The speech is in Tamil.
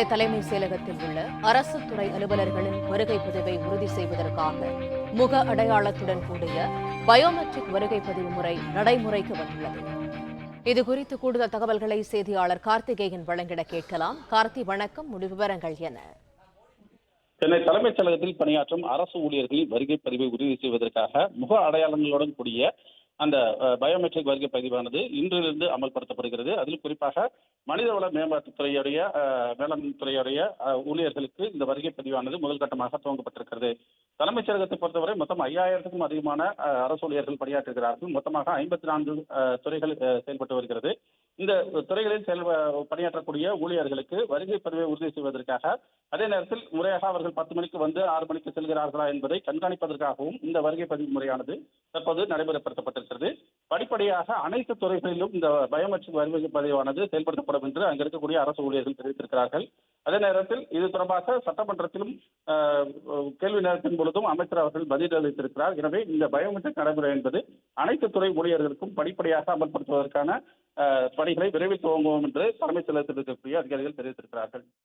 சென்னை தலைமைச் செயலகத்தில் உள்ள அரசு துறை அலுவலர்களின் வருகை பதிவை உறுதி செய்வதற்காக முக அடையாளத்துடன் கூடிய பயோமெட்ரிக் வருகை பதிவு முறை நடைமுறைக்கு வந்துள்ளது. இதுகுறித்து கூடுதல் தகவல்களை செய்தியாளர் கார்த்திகேயன் வழங்கிட கேட்கலாம். கார்த்தி வணக்கம். முழு விவரங்கள் என்ன? சென்னை தலைமைச் செயலகத்தில் பணியாற்றும் அரசு ஊழியர்களின் வருகை பதிவை உறுதி செய்வதற்காக முக அடையாளங்களுடன் கூடிய அந்த பயோமெட்ரிக் வருகை பதிவானது இன்றிலிருந்து அமல்படுத்தப்படுகிறது. அதில் குறிப்பாக மனிதவள மேம்பாட்டுத்துறையுடைய அஹ், வேளாண் துறையுடைய ஊழியர்களுக்கு இந்த வருகை பதிவானது முதல் கட்டமாக துவங்கப்பட்டிருக்கிறது. தலைமைச் செயலகத்தை பொறுத்தவரை மொத்தம் ஐயாயிரத்துக்கும் அதிகமான அரசு ஊழியர்கள் பணியாற்றுகிறார்கள். மொத்தமாக ஐம்பத்தி நான்கு துறைகள் அஹ், செயல்பட்டு வருகிறது. இந்த துறைகளில் செயல் பணியாற்றக்கூடிய ஊழியர்களுக்கு வருகை பதிவை உறுதி செய்வதற்காக அதே நேரத்தில் முறையாக அவர்கள் பத்து மணிக்கு வந்து ஆறு மணிக்கு செல்கிறார்களா என்பதை கண்காணிப்பதற்காகவும் இந்த வருகை பதிவு முறையானது தற்போது நடைமுறைப்படுத்தப்பட்டிருக்கிறது. படிப்படியாக அனைத்து துறைகளிலும் இந்த பயோமெட்ரிக் வருகை பதிவானது செயல்படுத்தப்படும் என்று அங்க இருக்கக்கூடிய அரசு ஊழியர்கள் தெரிவித்திருக்கிறார்கள். அதே நேரத்தில் இது தொடர்பாக சட்டமன்றத்திலும் கேள்வி நேரத்தின் பொழுதும் அமைச்சர் அவர்கள் பதில் அளித்திருக்கிறார். எனவே இந்த பயோமெட்ரிக் நடைமுறை என்பது அனைத்து துறை ஊழியர்களுக்கும் படிப்படியாக அமல்படுத்துவதற்கான பணிகளை விரைவில் துவங்குவோம் என்று தலைமைச் செயலகத்தில் இருக்கக்கூடிய அதிகாரிகள் தெரிவித்திருக்கிறார்கள்.